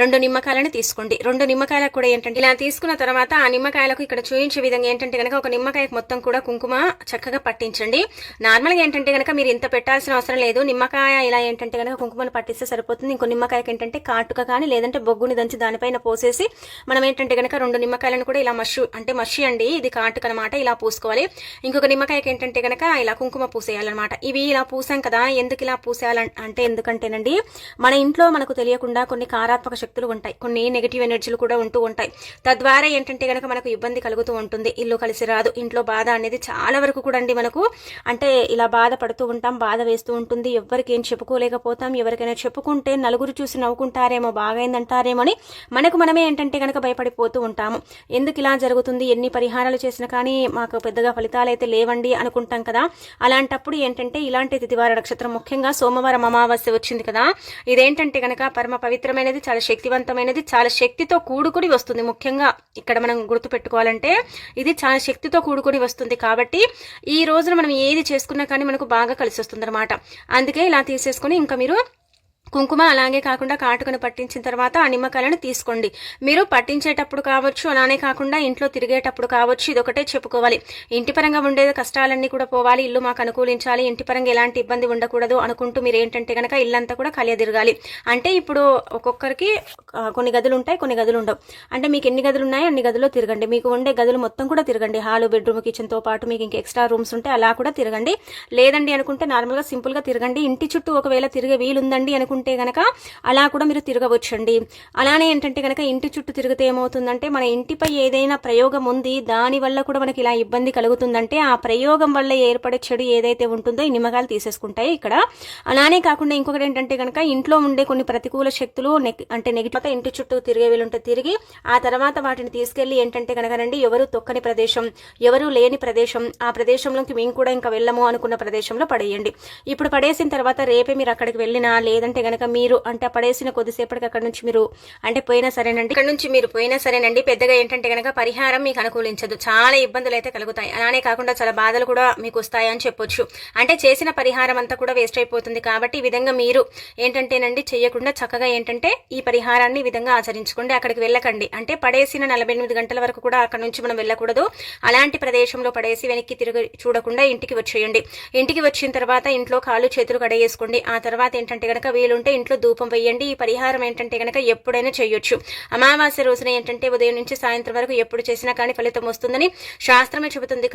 రెండు నిమ్మకాయలను తీసుకోండి. రెండు నిమ్మకాయలకు కూడా ఏంటంటే ఇలా తీసుకున్న తర్వాత ఆ నిమ్మకాయలకు ఇక్కడ చూపించే విధంగా ఏంటంటే కనుక ఒక నిమ్మకాయకు మొత్తం కూడా కుంకుమ చక్కగా పట్టించండి. నార్మల్గా ఏంటంటే కనుక మీరు ఇంత పెట్టాల్సిన అవసరం లేదు. నిమ్మకాయ ఇలా ఏంటంటే కనుక కుంకుమను పట్టిస్తే సరిపోతుంది. ఇంకో నిమ్మకాయకి ఏంటంటే కాటుక కానీ లేదంటే బొగ్గుని దంచి దానిపైన పోసేసి మనం ఏంటంటే కనుక రెండు నిమ్మకాయలను కూడా ఇలా మషు అంటే మషి అండి ఇది కాటుక అనమాట ఇలా పూసుకోవాలి. ఇంకొక నిమ్మకాయకి ఏంటంటే కనుక ఇలా కుంకుమ పూసేయాలన్నమాట. ఇవి ఇలా పూసాం కదా ఎందుకు ఇలా పూసేయాలంటే ఎందుకంటేనండి మన ఇంట్లో మనకు తెలియకుండా కొన్ని కారాత్మక శక్తులు ఉంటాయి. కొన్ని నెగిటివ్ ఎనర్జీలు కూడా ఉంటూ ఉంటాయి. తద్వారా ఏంటంటే కనుక మనకు ఇబ్బంది కలుగుతూ ఉంటుంది. ఇల్లు కలిసి రాదు. ఇంట్లో బాధ అనేది చాలా వరకు కూడా అండి మనకు అంటే ఇలా బాధపడుతూ ఉంటాం బాధ వేస్తూ ఉంటుంది. ఎవరికి ఏం చెప్పుకోలేకపోతాం. ఎవరికైనా చెప్పుకుంటే నలుగురు చూసి నవ్వుకుంటారేమో బాగైందంటారేమో అని మనకు మనమే ఏంటంటే కనుక భయపడిపోతూ ఉంటాము. ఎందుకు ఇలా జరుగుతుంది? ఎన్ని పరిహారాలు చేసినా కానీ మాకు పెద్దగా ఫలితాలు అయితే లేవండి అనుకుంటాం కదా. అలాంటప్పుడు ఏంటంటే ఇలాంటి తిథివార నక్షత్రం ముఖ్యంగా సోమవారం అమావాస్య వచ్చింది కదా. ఇదేంటంటే కనుక పరమ పవిత్రమైనది చాలా శక్తివంతమైనది చాలా శక్తితో కూడుకుని వస్తుంది. ముఖ్యంగా ఇక్కడ మనం గుర్తు పెట్టుకోవాలంటే ఇది చాలా శక్తితో కూడుకుని వస్తుంది కాబట్టి ఈ రోజున మనం ఏది చేసుకున్నా కానీ మనకు బాగా కలిసి వస్తుంది అందుకే ఇలా తీసేసుకుని ఇంకా మీరు కుంకుమ అలాగే కాకుండా కాటుకుని పట్టించిన తర్వాత ఆ నిమ్మకాయలను తీసుకోండి. మీరు పట్టించేటప్పుడు కావచ్చు అలానే కాకుండా ఇంట్లో తిరిగేటప్పుడు కావచ్చు ఇదొకటే చెప్పుకోవాలి. ఇంటి పరంగా ఉండే కష్టాలన్నీ కూడా పోవాలి ఇల్లు మాకు అనుకూలించాలి ఇంటి పరంగా ఎలాంటి ఇబ్బంది ఉండకూడదు అనుకుంటూ మీరు ఏంటంటే కనుక ఇల్లంతా కూడా కలియదిరగాలి. అంటే ఇప్పుడు ఒక్కొక్కరికి కొన్ని గదులు ఉంటాయి కొన్ని గదులు ఉండవు. అంటే మీకు ఎన్ని గదులు ఉన్నాయో అన్ని గదుల్లో తిరగండి. మీకు ఉండే గదులు మొత్తం కూడా తిరగండి. హాలు బెడ్రూమ్ కిచెన్తో పాటు మీకు ఇంకా ఎక్స్ట్రా రూమ్స్ ఉంటే అలా కూడా తిరగండి. లేదండి అనుకుంటే నార్మల్గా సింపుల్గా తిరగండి. ఇంటి చుట్టూ ఒకవేళ తిరిగే వీలుందండి అనుకుంటే గనక అలా కూడా మీరు తిరగవచ్చండి. అలానే ఏంటంటే గనక ఇంటి చుట్టూ తిరిగితే ఏమవుతుందంటే మన ఇంటిపై ఏదైనా ప్రయోగం ఉంది దానివల్ల కూడా మనకి ఇలా ఇబ్బంది కలుగుతుందంటే ఆ ప్రయోగం వల్ల ఏర్పడే చెడు ఏదైతే ఉంటుందో ఈ నిమ్మకాయలు తీసేసుకుంటాయి ఇక్కడ. అలానే కాకుండా ఇంకొకటి ఏంటంటే గనక ఇంట్లో ఉండే కొన్ని ప్రతికూల శక్తులు అంటే నెగిటివ్ ఇంటి చుట్టూ తిరిగే వీలుంటే తిరిగి ఆ తర్వాత వాటిని తీసుకెళ్ళి ఏంటంటే కనుక రండి ఎవరు తొక్కని ప్రదేశం ఎవరు లేని ప్రదేశం ఆ ప్రదేశంలోకి మేము కూడా ఇంకా వెళ్ళము అనుకున్న ప్రదేశంలో పడేయండి. ఇప్పుడు పడేసిన తర్వాత రేపే మీరు అక్కడికి వెళ్ళినా లేదంటే గనక మీరు అంటే పడేసిన కొద్దిసేపటికి అక్కడ నుంచి మీరు అంటే పోయినా సరేనండి. ఇక్కడ నుంచి మీరు పోయినా సరేనండి. పెద్దగా ఏంటంటే గనక పరిహారం మీకు అనుకూలించదు. చాలా ఇబ్బందులు అయితే కలుగుతాయి. అలానే కాకుండా చాలా బాధలు కూడా మీకు వస్తాయి అని చెప్పొచ్చు. అంటే చేసిన పరిహారం అంతా కూడా వేస్ట్ అయిపోతుంది. కాబట్టి ఈ విధంగా మీరు ఏంటంటేనండి చేయకుండా చక్కగా ఏంటంటే ఈ పరిహారాన్ని ఈ విధంగా ఆచరించుకోండి. అక్కడికి వెళ్ళకండి. అంటే పడేసిన నలభై ఎనిమిది గంటల వరకు కూడా అక్కడ నుంచి మనం వెళ్ళకూడదు. అలాంటి ప్రదేశంలో పడేసి వెనక్కి తిరిగి చూడకుండా ఇంటికి వచ్చేయండి. ఇంటికి వచ్చిన తర్వాత ఇంట్లో కాళ్ళు చేతులు కడేసుకోండి ఆ తర్వాత ఏంటంటే గనక వీలుంటే ఇంట్లో ధూపం వేయండి ఈ పరిహారం ఏంటంటే గనక ఎప్పుడైనా చేయొచ్చు. అమావాస్య రోజున ఏంటంటే ఉదయం నుంచి సాయంత్రం వరకు ఎప్పుడు చేసినా కానీ ఫలితం వస్తుందని శాస్త్రమే చెబుతుంది.